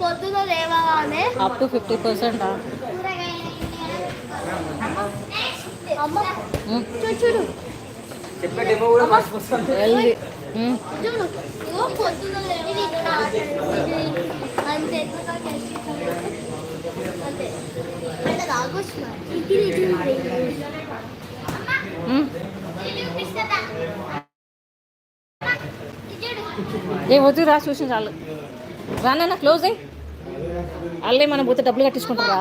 పొద్దున లేవగానే up to fifty percent? చూడు కూడా మర్చిపోతుంది చూడు పొద్దున అంతే. అంతే. ఏ వద్దు రా చూసి చాలు. రానన్న క్లోజ్ అయ్యి అల్లే మనం పోతే డబ్బులు కట్టించుకుంటారా?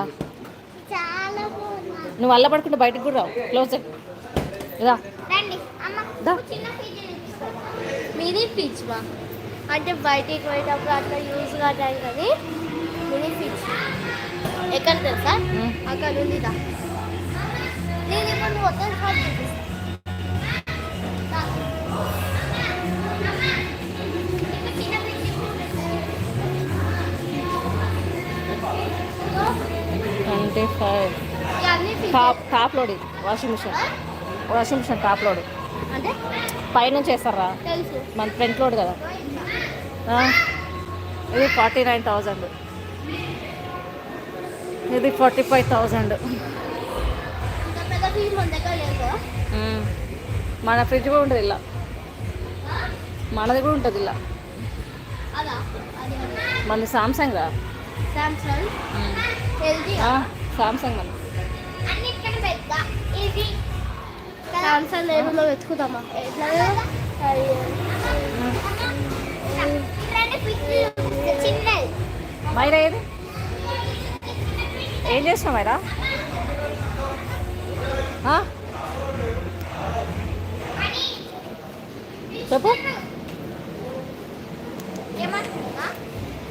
నువ్వు అల్ల పడుకుంటే బయటకు కూడా రావు. క్లోజ్ రా. రండి. అమ్మ దా. చిన్న ఫీజు మినీ ఫీజ్ బా అంటే బయటికి పోయేటప్పుడు అట్లా యూజ్ కావడానికి కానీ మినీ ఫీజ్ ఎక్కడ తెలుసా. అక్కడ ఉంది నేను ఇప్పుడు నువ్వు వద్ద twenty five. Top top load ఇది. Washing machine washing machine top load వేస్తారా తెలుసు. మన ఫ్రంట్ లోడ్ కదా. ఇది ఫార్టీ నైన్ థౌజండ్ ఇది ఫార్టీ ఫైవ్ థౌజండ్ మన మన ఫ్రిడ్జ్ కూడా ఉంటుంది ఇలా. మనది కూడా ఉంటుంది ఇలా. మనది సామ్సంగ్ సామ్సంగ్ ఎల్జీ సామ్సంగ్ మన అన్నిటికంటే పెద్ద ఇది. సామ్సంగ్ లేబుల్లో వెతుకుతామా ఎట్లా? మైరా ఏది? ఏం చేస్తున్నావు మైరా? చెప్పు.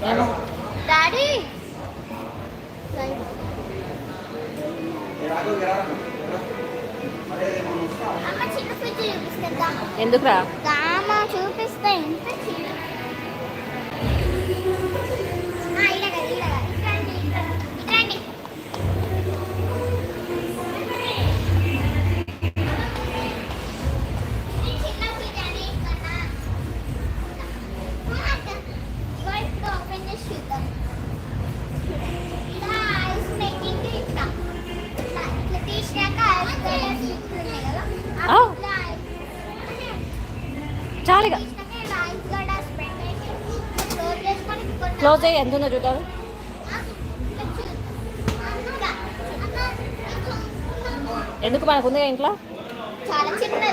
ఏమో. డాడీ చూపిస్తుందా ఎందుకురా? చూపిస్తే ఎంత Oh. చాలిగా. క్లోజ్ అయ్యి ఎంత ఉందో చూద్దాం. ఎందుకు మనకు ఉంది ఇంట్లో? చాలా చిన్నది